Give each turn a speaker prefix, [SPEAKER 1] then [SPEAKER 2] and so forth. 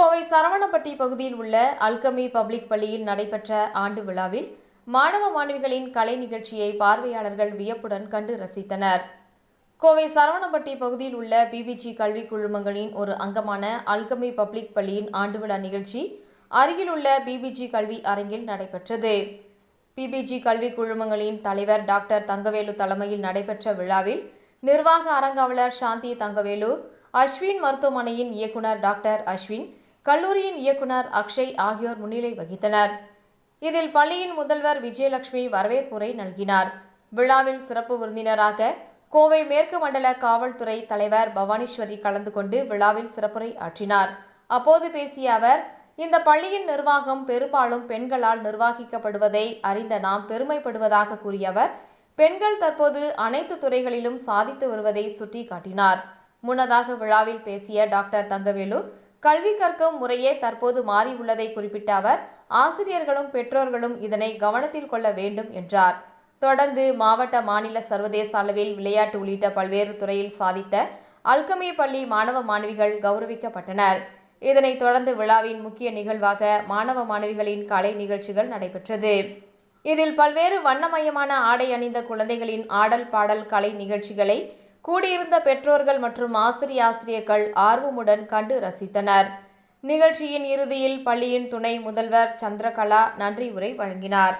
[SPEAKER 1] கோவை சரவணப்பட்டி பகுதியில் உள்ள alchemy public பள்ளியில் நடைபெற்ற ஆண்டு விழாவில் மாணவ மாணவிகளின் கலை நிகழ்ச்சியை பார்வையாளர்கள் வியப்புடன் கண்டு ரசித்தனர். கோவை சரவணப்பட்டி பகுதியில் உள்ள பிபிஜி கல்வி குழுமங்களின் ஒரு அங்கமான அல்கமி பப்ளிக் பள்ளியின் ஆண்டு விழா நிகழ்ச்சி அருகிலுள்ள பிபிஜி கல்வி அரங்கில் நடைபெற்றது. பிபிஜி கல்வி குழுமங்களின் தலைவர் டாக்டர் தங்கவேலு தலைமையில் நடைபெற்ற விழாவில் நிர்வாக அரங்காவலர் சாந்தி தங்கவேலு அஸ்வின் மருத்துவமனையின் இயக்குனர் டாக்டர் அஸ்வின் கல்லூரியின் இயக்குனர் அக்ஷய் ஆகியோர் முன்னிலை வகித்தனர். இதில் பள்ளியின் முதல்வர் விஜயலட்சுமி வரவேற்புரை நல்கினார். விழாவில் சிறப்பு விருந்தினராக கோவை மேற்கு மண்டல காவல்துறை தலைவர் பவானீஸ்வரி கலந்து கொண்டு விழாவில் சிறப்புரை ஆற்றினார். அப்போது பேசிய அவர் இந்த பள்ளியின் நிர்வாகம் பெரும்பாலும் பெண்களால் நிர்வகிக்கப்படுவதை அறிந்த நாம் பெருமைப்படுவதாக கூறிய அவர் பெண்கள் தற்போது அனைத்து துறைகளிலும் சாதித்து வருவதை சுட்டிக்காட்டினார். முன்னதாக விழாவில் பேசிய டாக்டர் தங்கவேலு கல்வி கற்கும் முறையே தற்போது மாறியுள்ளதை குறிப்பிட்ட அவர் ஆசிரியர்களும் பெற்றோர்களும் இதனை கவனத்தில் கொள்ள வேண்டும் என்றார். தொடர்ந்து மாவட்ட மாநில சர்வதேச அளவில் விளையாட்டு உள்ளிட்ட பல்வேறு துறையில் சாதித்த அல்கமி பள்ளி மாணவ மாணவிகள் கௌரவிக்கப்பட்டனர். இதனைத் தொடர்ந்து விழாவின் முக்கிய நிகழ்வாக மாணவ மாணவிகளின் கலை நிகழ்ச்சிகள் நடைபெற்றது. இதில் பல்வேறு வண்ணமயமான ஆடை அணிந்த குழந்தைகளின் ஆடல் பாடல் கலை நிகழ்ச்சிகளை கூடியிருந்த பெற்றோர்கள் மற்றும் ஆசிரிய ஆசிரியர்கள் ஆர்வமுடன் கண்டு ரசித்தனர். நிகழ்ச்சியின் இறுதியில் பள்ளியின் துணை முதல்வர் சந்திரகலா நன்றி உரை வழங்கினார்.